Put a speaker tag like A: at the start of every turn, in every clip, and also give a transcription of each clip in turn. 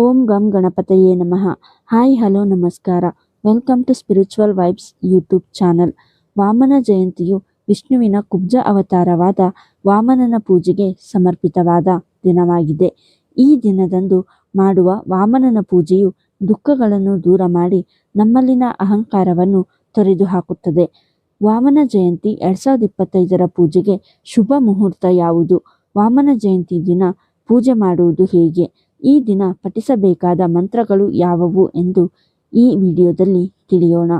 A: ಓಂ ಗಂ ಗಣಪತಯೇ ನಮಃ. ಹಾಯ್, ಹಲೋ, ನಮಸ್ಕಾರ. Welcome to spiritual vibes YouTube channel. Vamana ಜಯಂತಿಯು ವಿಷ್ಣುವಿನ ಕುಬ್ಜ ಅವತಾರವಾದ ವಾಮನನ ಪೂಜೆಗೆ ಸಮರ್ಪಿತವಾದ ದಿನವಾಗಿದೆ. ಈ ದಿನದಂದು ಮಾಡುವ ವಾಮನನ ಪೂಜೆಯು ದುಃಖಗಳನ್ನು ದೂರ ಮಾಡಿ ನಮ್ಮಲ್ಲಿನ ಅಹಂಕಾರವನ್ನು ತೊರೆದು ಹಾಕುತ್ತದೆ ವಾಮನ ಜಯಂತಿ ಎರಡ್ ಸಾವಿರದ ಇಪ್ಪತ್ತೈದರ ಪೂಜೆಗೆ ಶುಭ ಮುಹೂರ್ತ ಯಾವುದು? ವಾಮನ ಜಯಂತಿ ದಿನ ಪೂಜೆ ಮಾಡುವುದು ಹೇಗೆ? ಈ ದಿನ ಪಠಿಸಬೇಕಾದ ಮಂತ್ರಗಳು ಯಾವುವು ಎಂದು ಈ ವಿಡಿಯೋದಲ್ಲಿ ತಿಳಿಯೋಣ.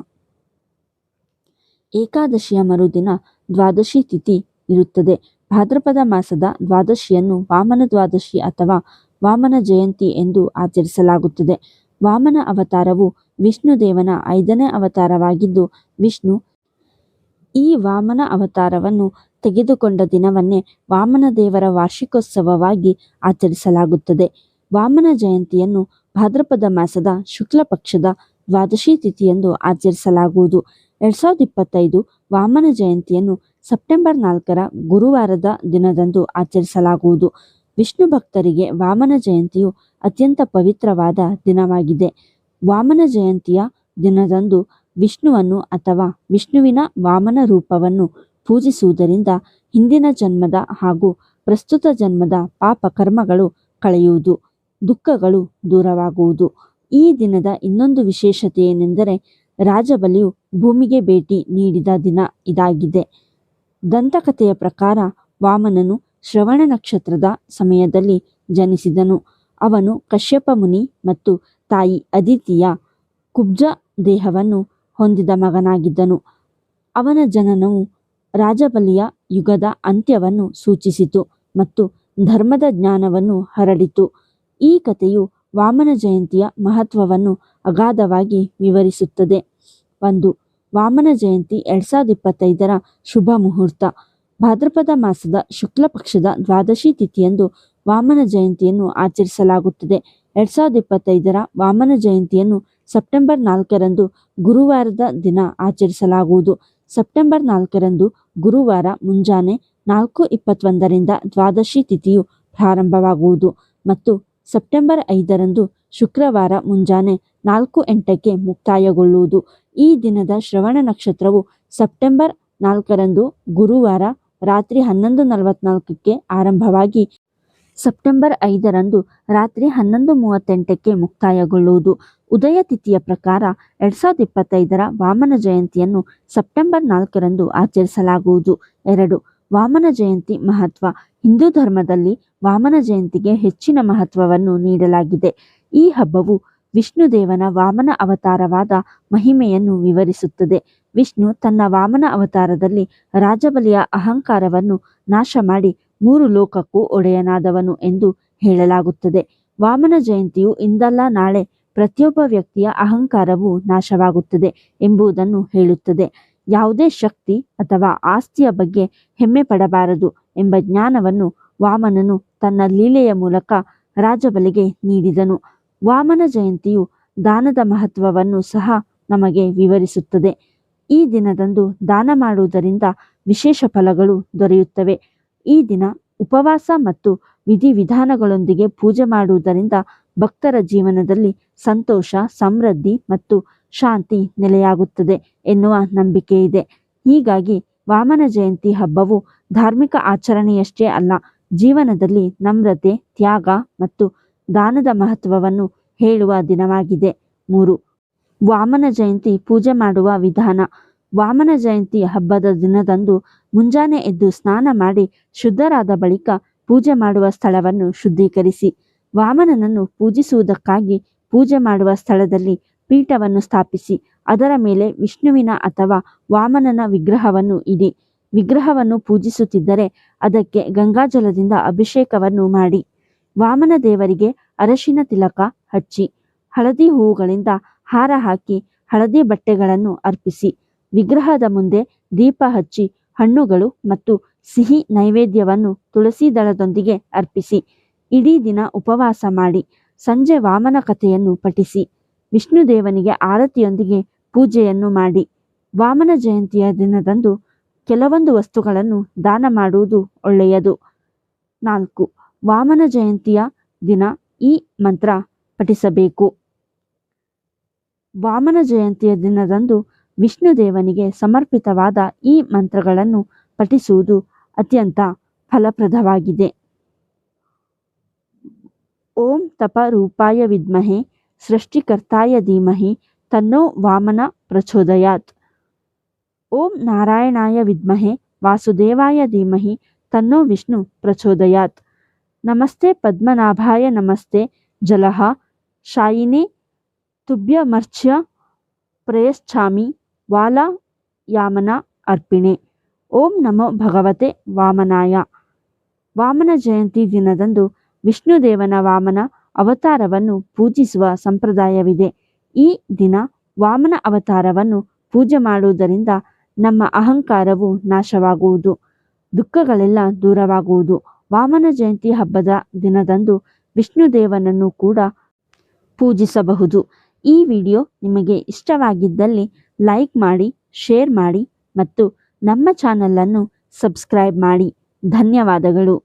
A: ಏಕಾದಶಿಯ ಮರುದಿನ ದ್ವಾದಶಿ ತಿಥಿ ಇರುತ್ತದೆ. ಭಾದ್ರಪದ ಮಾಸದ ದ್ವಾದಶಿಯನ್ನು ವಾಮನ ದ್ವಾದಶಿ ಅಥವಾ ವಾಮನ ಜಯಂತಿ ಎಂದು ಆಚರಿಸಲಾಗುತ್ತದೆ. ವಾಮನ ಅವತಾರವು ವಿಷ್ಣು ದೇವನ ಐದನೇ ಅವತಾರವಾಗಿದ್ದು, ವಿಷ್ಣು ಈ ವಾಮನ ಅವತಾರವನ್ನು ತೆಗೆದುಕೊಂಡ ದಿನವನ್ನೇ ವಾಮನ ದೇವರ ವಾರ್ಷಿಕೋತ್ಸವವಾಗಿ ಆಚರಿಸಲಾಗುತ್ತದೆ. ವಾಮನ ಜಯಂತಿಯನ್ನು ಭಾದ್ರಪದ ಮಾಸದ ಶುಕ್ಲ ಪಕ್ಷದ ದ್ವಾದಶಿ ತಿಥಿಯಂದು ಆಚರಿಸಲಾಗುವುದು. ಎರಡ್ ಸಾವಿರದ ಇಪ್ಪತ್ತೈದು ವಾಮನ ಜಯಂತಿಯನ್ನು ಸೆಪ್ಟೆಂಬರ್ ನಾಲ್ಕರ ಗುರುವಾರದ ದಿನದಂದು ಆಚರಿಸಲಾಗುವುದು. ವಿಷ್ಣು ಭಕ್ತರಿಗೆ ವಾಮನ ಜಯಂತಿಯು ಅತ್ಯಂತ ಪವಿತ್ರವಾದ ದಿನವಾಗಿದೆ. ವಾಮನ ಜಯಂತಿಯ ದಿನದಂದು ವಿಷ್ಣುವನ್ನು ಅಥವಾ ವಿಷ್ಣುವಿನ ವಾಮನ ರೂಪವನ್ನು ಪೂಜಿಸುವುದರಿಂದ ಹಿಂದಿನ ಜನ್ಮದ ಹಾಗೂ ಪ್ರಸ್ತುತ ಜನ್ಮದ ಪಾಪ ಕರ್ಮಗಳು ಕಳೆಯುವುದು. ದುಃಖಗಳು ದೂರವಾಗುವುದು. ಈ ದಿನದ ಇನ್ನೊಂದು ವಿಶೇಷತೆ ಏನೆಂದರೆ ರಾಜಬಲಿಯು ಭೂಮಿಗೆ ಭೇಟಿ ನೀಡಿದ ದಿನ ಇದಾಗಿದೆ. ದಂತಕಥೆಯ ಪ್ರಕಾರ ವಾಮನನು ಶ್ರವಣ ನಕ್ಷತ್ರದ ಸಮಯದಲ್ಲಿ ಜನಿಸಿದನು. ಅವನು ಕಶ್ಯಪ ಮುನಿ ಮತ್ತು ತಾಯಿ ಅದಿತಿಯ ಕುಬ್ಜ ದೇಹವನ್ನು ಹೊಂದಿದ ಮಗನಾಗಿದ್ದನು. ಅವನ ಜನನವು ರಾಜಬಲಿಯ ಯುಗದ ಅಂತ್ಯವನ್ನು ಸೂಚಿಸಿತು ಮತ್ತು ಧರ್ಮದ ಜ್ಞಾನವನ್ನು ಹರಡಿತು. ಈ ಕಥೆಯು ವಾಮನ ಜಯಂತಿಯ ಮಹತ್ವವನ್ನು ಅಗಾಧವಾಗಿ ವಿವರಿಸುತ್ತದೆ. ಒಂದು, ವಾಮನ ಜಯಂತಿ ಎರಡ್ ಸಾವಿರದ ಇಪ್ಪತ್ತೈದರ ಶುಭ ಮುಹೂರ್ತ. ಭಾದ್ರಪದ ಮಾಸದ ಶುಕ್ಲ ಪಕ್ಷದ ದ್ವಾದಶಿ ತಿಥಿಯಂದು ವಾಮನ ಜಯಂತಿಯನ್ನು ಆಚರಿಸಲಾಗುತ್ತದೆ. ಎರಡ್ ಸಾವಿರದ ಇಪ್ಪತ್ತೈದರ ವಾಮನ ಜಯಂತಿಯನ್ನು ಸೆಪ್ಟೆಂಬರ್ ನಾಲ್ಕರಂದು ಗುರುವಾರದ ದಿನ ಆಚರಿಸಲಾಗುವುದು. ಸೆಪ್ಟೆಂಬರ್ ನಾಲ್ಕರಂದು ಗುರುವಾರ ಮುಂಜಾನೆ ನಾಲ್ಕು ಇಪ್ಪತ್ತೊಂದರಿಂದ ದ್ವಾದಶಿ ತಿಥಿಯು ಪ್ರಾರಂಭವಾಗುವುದು ಮತ್ತು ಸೆಪ್ಟೆಂಬರ್ ಐದರಂದು ಶುಕ್ರವಾರ ಮುಂಜಾನೆ ನಾಲ್ಕು ಎಂಟಕ್ಕೆ ಮುಕ್ತಾಯಗೊಳ್ಳುವುದು. ಈ ದಿನದ ಶ್ರವಣ ನಕ್ಷತ್ರವು ಸೆಪ್ಟೆಂಬರ್ ನಾಲ್ಕರಂದು ಗುರುವಾರ ರಾತ್ರಿ ಹನ್ನೊಂದು ನಲವತ್ನಾಲ್ಕಕ್ಕೆ ಆರಂಭವಾಗಿ ಸೆಪ್ಟೆಂಬರ್ ಐದರಂದು ರಾತ್ರಿ ಹನ್ನೊಂದು ಮೂವತ್ತೆಂಟಕ್ಕೆ ಮುಕ್ತಾಯಗೊಳ್ಳುವುದು. ಉದಯ ತಿಥಿಯ ಪ್ರಕಾರ ಎರಡ್ ಸಾವಿರದ ಇಪ್ಪತ್ತೈದರ ವಾಮನ ಜಯಂತಿಯನ್ನು ಸೆಪ್ಟೆಂಬರ್ ನಾಲ್ಕರಂದು ಆಚರಿಸಲಾಗುವುದು. ಎರಡು ವಾಮನ ಜಯಂತಿ ಮಹತ್ವ. ಹಿಂದೂ ಧರ್ಮದಲ್ಲಿ ವಾಮನ ಜಯಂತಿಗೆ ಹೆಚ್ಚಿನ ಮಹತ್ವವನ್ನು ನೀಡಲಾಗಿದೆ. ಈ ಹಬ್ಬವು ವಿಷ್ಣು ದೇವನ ವಾಮನ ಅವತಾರವಾದ ಮಹಿಮೆಯನ್ನು ವಿವರಿಸುತ್ತದೆ. ವಿಷ್ಣು ತನ್ನ ವಾಮನ ಅವತಾರದಲ್ಲಿ ರಾಜಬಲಿಯ ಅಹಂಕಾರವನ್ನು ನಾಶ ಮಾಡಿ ಮೂರು ಲೋಕಕ್ಕೂ ಒಡೆಯನಾದವನು ಎಂದು ಹೇಳಲಾಗುತ್ತದೆ. ವಾಮನ ಜಯಂತಿಯು ಇಂದಲ್ಲ ನಾಳೆ ಪ್ರತಿಯೊಬ್ಬ ವ್ಯಕ್ತಿಯ ಅಹಂಕಾರವು ನಾಶವಾಗುತ್ತದೆ ಎಂಬುದನ್ನು ಹೇಳುತ್ತದೆ. ಯಾವುದೇ ಶಕ್ತಿ ಅಥವಾ ಆಸ್ತಿಯ ಬಗ್ಗೆ ಹೆಮ್ಮೆ ಪಡಬಾರದು ಎಂಬ ಜ್ಞಾನವನ್ನು ವಾಮನನು ತನ್ನ ಲೀಲೆಯ ಮೂಲಕ ರಾಜಬಲಿಗೆ ನೀಡಿದನು. ವಾಮನ ಜಯಂತಿಯು ದಾನದ ಮಹತ್ವವನ್ನು ಸಹ ನಮಗೆ ವಿವರಿಸುತ್ತದೆ. ಈ ದಿನದಂದು ದಾನ ಮಾಡುವುದರಿಂದ ವಿಶೇಷ ಫಲಗಳು ದೊರೆಯುತ್ತವೆ. ಈ ದಿನ ಉಪವಾಸ ಮತ್ತು ವಿಧಿವಿಧಾನಗಳೊಂದಿಗೆ ಪೂಜೆ ಮಾಡುವುದರಿಂದ ಭಕ್ತರ ಜೀವನದಲ್ಲಿ ಸಂತೋಷ, ಸಮೃದ್ಧಿ ಮತ್ತು ಶಾಂತಿ ನೆಲೆಯಾಗುತ್ತದೆ ಎನ್ನುವ ನಂಬಿಕೆ ಇದೆ ಹೀಗಾಗಿ ವಾಮನ ಜಯಂತಿ ಹಬ್ಬವು ಧಾರ್ಮಿಕ ಆಚರಣೆಯಷ್ಟೇ ಅಲ್ಲ, ಜೀವನದಲ್ಲಿ ನಮ್ರತೆ, ತ್ಯಾಗ ಮತ್ತು ದಾನದ ಮಹತ್ವವನ್ನು ಹೇಳುವ ದಿನವಾಗಿದೆ. ಮೂರು, ವಾಮನ ಜಯಂತಿ ಪೂಜೆ ಮಾಡುವ ವಿಧಾನ. ವಾಮನ ಜಯಂತಿ ಹಬ್ಬದ ದಿನದಂದು ಮುಂಜಾನೆ ಎದ್ದು ಸ್ನಾನ ಮಾಡಿ ಶುದ್ಧರಾದ ಬಳಿಕ ಪೂಜೆ ಮಾಡುವ ಸ್ಥಳವನ್ನು ಶುದ್ಧೀಕರಿಸಿ. ವಾಮನನನ್ನು ಪೂಜಿಸುವುದಕ್ಕಾಗಿ ಪೂಜೆ ಮಾಡುವ ಸ್ಥಳದಲ್ಲಿ ಪೀಠವನ್ನು ಸ್ಥಾಪಿಸಿ. ಅದರ ಮೇಲೆ ವಿಷ್ಣುವಿನ ಅಥವಾ ವಾಮನನ ವಿಗ್ರಹವನ್ನು ಇಡಿ. ವಿಗ್ರಹವನ್ನು ಪೂಜಿಸುತ್ತಿದ್ದರೆ ಅದಕ್ಕೆ ಗಂಗಾಜಲದಿಂದ ಅಭಿಷೇಕವನ್ನು ಮಾಡಿ. ವಾಮನ ದೇವರಿಗೆ ಅರಶಿನ ತಿಲಕ ಹಚ್ಚಿ. ಹಳದಿ ಹೂವುಗಳಿಂದ ಹಾರ ಹಾಕಿ ಹಳದಿ ಬಟ್ಟೆಗಳನ್ನು ಅರ್ಪಿಸಿ. ವಿಗ್ರಹದ ಮುಂದೆ ದೀಪ ಹಚ್ಚಿ ಹಣ್ಣುಗಳು ಮತ್ತು ಸಿಹಿ ನೈವೇದ್ಯವನ್ನು ತುಳಸಿ ದಳದೊಂದಿಗೆ ಅರ್ಪಿಸಿ. ಇಡೀ ದಿನ ಉಪವಾಸ ಮಾಡಿ. ಸಂಜೆ ವಾಮನ ಕಥೆಯನ್ನು ಪಠಿಸಿ. ವಿಷ್ಣು ದೇವನಿಗೆ ಆರತಿಯೊಂದಿಗೆ ಪೂಜೆಯನ್ನು ಮಾಡಿ. ವಾಮನ ಜಯಂತಿಯ ದಿನದಂದು ಕೆಲವೊಂದು ವಸ್ತುಗಳನ್ನು ದಾನ ಮಾಡುವುದು ಒಳ್ಳೆಯದು. ನಾಲ್ಕು, ವಾಮನ ಜಯಂತಿಯ ದಿನ ಈ ಮಂತ್ರ ಪಠಿಸಬೇಕು. ವಾಮನ ಜಯಂತಿಯ ದಿನದಂದು ವಿಷ್ಣು ದೇವನಿಗೆ ಸಮರ್ಪಿತವಾದ ಈ ಮಂತ್ರಗಳನ್ನು ಪಠಿಸುವುದು ಅತ್ಯಂತ ಫಲಪ್ರದವಾಗಿದೆ. ಓಂ ತಪ ರೂಪಾಯ ವಿದ್ಮಹೆ ಸೃಷ್ಟಿಕರ್ತಾಯ ಧೀಮಹಿ ತನ್ನೋ ವಾಮನ ಪ್ರಚೋದಯಾತ್. ಓಂ ನಾರಾಯಣಾಯ ವಿದ್ಮಹೆ ವಾಸುದೇವಾಯ ಧೀಮಹಿ ತನ್ನೋ ವಿಷ್ಣು ಪ್ರಚೋದಯಾತ್. ನಮಸ್ತೆ ಪದ್ಮನಾಭಾಯ ನಮಸ್ತೆ ಜಲಹ ಶಾಯಿನಿ ತುಭ್ಯಮರ್ಚ್ಯ ಪ್ರಯಶ್ಚಾಮಿ ವಾಲ ಯಾಮನ ಅರ್ಪಿಣೆ. ಓಂ ನಮೋ ಭಗವತೆ ವಾಮನಾಯ. ವಾಮನ ಜಯಂತಿ ದಿನದಂದು ವಿಷ್ಣುದೇವನ ವಾಮನ ಅವತಾರವನ್ನು ಪೂಜಿಸುವ ಸಂಪ್ರದಾಯವಿದೆ. ಈ ದಿನ ವಾಮನ ಅವತಾರವನ್ನು ಪೂಜೆ ಮಾಡುವುದರಿಂದ ನಮ್ಮ ಅಹಂಕಾರವು ನಾಶವಾಗುವುದು, ದುಃಖಗಳೆಲ್ಲ ದೂರವಾಗುವುದು. ವಾಮನ ಜಯಂತಿ ಹಬ್ಬದ ದಿನದಂದು ವಿಷ್ಣು ದೇವನನ್ನು ಕೂಡ ಪೂಜಿಸಬಹುದು. ಈ ವಿಡಿಯೋ ನಿಮಗೆ ಇಷ್ಟವಾಗಿದ್ದಲ್ಲಿ ಲೈಕ್ ಮಾಡಿ, ಶೇರ್ ಮಾಡಿ ಮತ್ತು ನಮ್ಮ ಚಾನಲನ್ನು ಸಬ್ಸ್ಕ್ರೈಬ್ ಮಾಡಿ. ಧನ್ಯವಾದಗಳು.